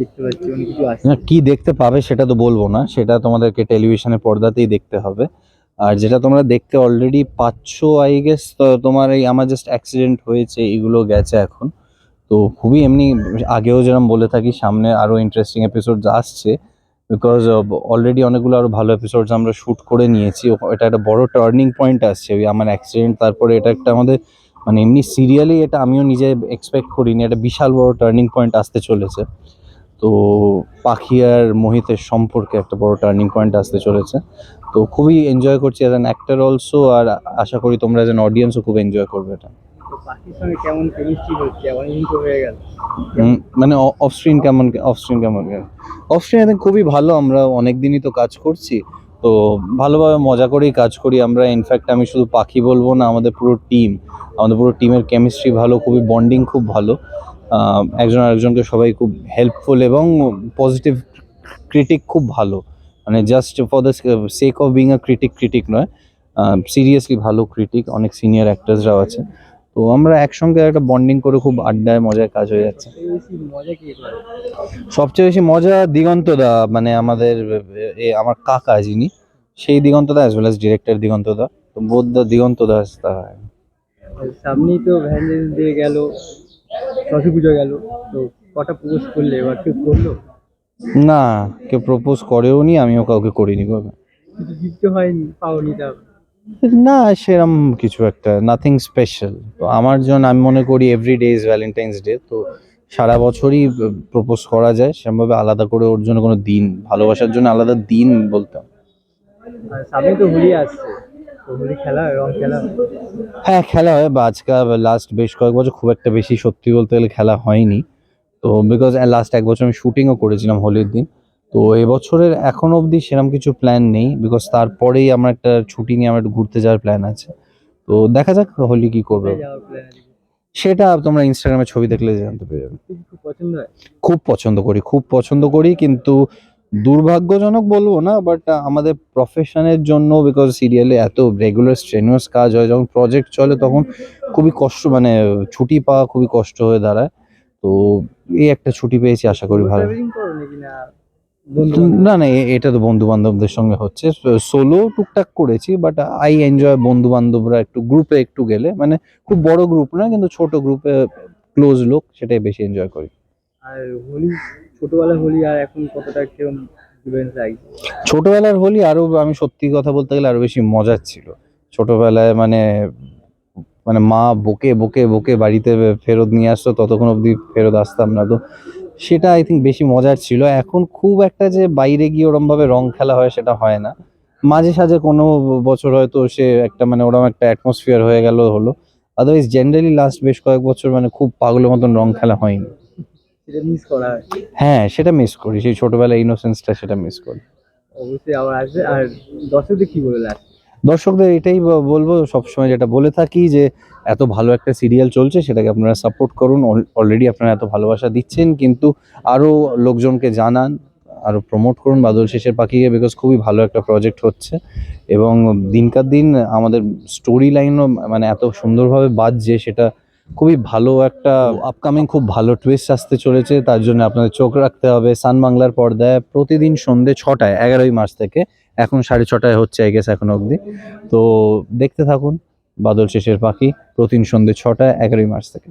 দেখতে কি দেখতে পাবে সেটা তো বলব না, সেটা তোমাদেরকে টেলিভিশনে পর্দাতেই দেখতে হবে। আর যেটা তোমরা দেখতে অলরেডি পাচ্ছ আই গেস তোমার এই, আমার জাস্ট অ্যাক্সিডেন্ট হয়েছে, এগুলো গেছে এখন। তো খুবই এমনি, আগেও যেরকম বলে থাকি, সামনে আরও ইন্টারেস্টিং এপিসোড আসছে বিকজ অলরেডি অনেকগুলো আরও ভালো এপিসোডস আমরা শুট করে নিয়েছি। এটা একটা বড় টার্নিং পয়েন্ট আসছে, ওই আমার অ্যাক্সিডেন্ট তারপরে এটা একটা আমাদের মানে এমনি সিরিয়ালি এটা আমিও নিজে এক্সপেক্ট করিনি একটা বিশাল বড় টার্নিং পয়েন্ট আসতে চলেছে। তো পাখি আর মোহিতের সম্পর্কে একটা বড় টার্নিং পয়েন্ট আসতে চলেছে। তো খুবই এনজয় করছি অ্যাজ অ্যান অ্যাক্টার অলসো আর আশা করি তোমরা অ্যাজ অ্যান অডিয়েন্সও খুব এনজয় করবে এটা। হয়ে মানে অফ স্ক্রিন কেমন অফ স্ক্রিন কেমন অফ স্ক্রিন আই খুবই ভালো আমরা অনেক দিনই তো কাজ করছি। তো ভালোভাবে মজা করেই কাজ করি। আমরা ইনফ্যাক্ট আমি শুধু পাখি বলব না, আমাদের পুরো টিম আমাদের পুরো টিমের কেমিস্ট্রি ভালো, খুবই বন্ডিং খুব ভালো। একজন আরেকজনকে সবাই খুব হেল্পফুল এবং পজিটিভ ক্রিটিক খুব ভালো। মানে just for the sake of being a critic critic নয় সিরিয়াসলি ভালো ক্রিটিক অনেক সিনিয়র অ্যাক্টার্সরাও আছে। তো আমরা একসঙ্গে একটা বন্ডিং করে খুব আড্ডায়, মজায় কাজ হয়ে যাচ্ছে। সবচেয়ে বেশি মজা দিগন্তদা মানে আমাদের আমার কাকা যিনি সেই দিগন্তদা অ্যাজ ওয়েল অ্যাজ ডিরেক্টর দিগন্তদা তো বোধ দা দিগন্তদা তারা সামনেই তো ভ্যালেন্টাইন্স ডে গেল সরস্বতী পুজো গেল তো কটা প্রপোজ করলে? এবার কেউ করল? না কেউ প্রপোজ করেও নি আমিও কাউকে করিনি কবে। কিছু গিফট হয়নি পাওনি তা না সেরম কিছু একটা নাথিং স্পেশাল তো আমার জন্য আমি মনে করি every day is Valentine's Day তো সারা বছরই প্রপোজ করা যায় সেরকমভাবে আলাদা করে ওর জন্য কোনো দিন ভালোবাসার জন্য আলাদা দিন বলতাম। সামনে তো হোলি আসছে। হ্যাঁ খেলা হয়? বা আজকাল লাস্ট বেশ কয়েক বছর খুব একটা বেশি সত্যি বলতে গেলে খেলা হয়নি। তো বিকজ লাস্ট এক বছর আমি শুটিংও করেছিলাম হোলির দিন। তো এবছরের এখন অবধি সেরকম কিছু প্ল্যান নেই বিকজ তারপরেই আমার একটা ছুটি নিয়ে আমার একটু ঘুরতে যাওয়ার প্ল্যান আছে। তো দেখা যাক হোলি কি করবে। সেটা তোমরা ইনস্টাগ্রামে ছবি দেখলে জানতে পেরে যাবে। খুব পছন্দ করি খুব পছন্দ করি কিন্তু দুর্ভাগ্যজনক বলব না বাট আমাদের প্রফেশনের জন্য বিকজ সিরিয়ালে এত রেগুলার স্ট্রেনুয়াস কাজ হয় যখন প্রজেক্ট চলে তখন খুবই কষ্ট মানে ছুটি পাওয়া খুবই কষ্ট হয়ে দাঁড়ায়। তো এই একটা ছুটি পেয়েছি আশা করি ভালো। না? না এটা তো বন্ধু বান্ধবদের সঙ্গে হচ্ছে। সোলো টুকটাক করেছি বাট আই এনজয় বন্ধু বান্ধবরা একটু গ্রুপে একটু গেলে মানে খুব বড় গ্রুপ না কিন্তু ছোট গ্রুপে ক্লোজ লোক সেটাই বেশি এনজয় করি। আর হোলি, ছোটবেলার হোলি আর এখন কতটা কীরকম ডিফারেন্স লাগছে ছোটবেলার হোলি আরও, আমি সত্যি কথা বলতে গেলে আরও বেশি মজার ছিল। ছোটবেলায় মানে মানে মা বকে বকে বকে বাড়িতে ফেরত নিয়ে আসতো, ততক্ষণ অবধি ফেরত আসতাম না তো। সেটা আই থিঙ্ক বেশি মজার ছিল। এখন খুব একটা যে বাইরে গিয়ে ওরম ভাবে রং খেলা হয় সেটা হয় না। মাঝে সাঝে কোনো বছর হয়তো সে একটা মানে ওরম একটা অ্যাটমসফিয়ার হয়ে গেল, হলো। আদারওয়াইজ জেনারেলি লাস্ট বেশ কয়েক বছর মানে খুব পাগলের মতন রং খেলা হয়নি। মিস করা হয়। হ্যাঁ সেটা মিস করি। সেই ছোটবেলায় ইনোসেন্সটা সেটা মিস করি। অবশ্যই আবার আসবে। আর দর্শকদের কি বলে লাস্ট দর্শকদের এটাই বলব সবসময় যেটা বলে থাকি যে এত ভালো একটা সিরিয়াল চলছে সেটাকে আপনারা সাপোর্ট করুন। অলরেডি আপনারা এত ভালোবাসা দিচ্ছেন কিন্তু আরও লোকজনকে জানান আরও প্রমোট করুন বাদল শেষের পাখিকে বিকজ খুবই ভালো একটা প্রজেক্ট হচ্ছে। এবং দিনকার দিন আমাদের স্টোরি লাইনও মানে এত সুন্দরভাবে বাজছে সেটা খুবই ভালো একটা আপকামিং খুব ভালো টুইস্ট আসতে চলেছে, তার জন্য আপনাদের চোখ রাখতে হবে। সান বাংলার পর্দায় প্রতিদিন সন্ধে ছটায়, এগারোই মার্চ থেকে, এখন সাড়ে ছটায় হচ্ছে আই গেস এখন অবধি। তো দেখতে থাকুন, বাদল শেষের পাখি, প্রতিদিন সন্ধে ছটায়, এগারোই মার্চ থেকে।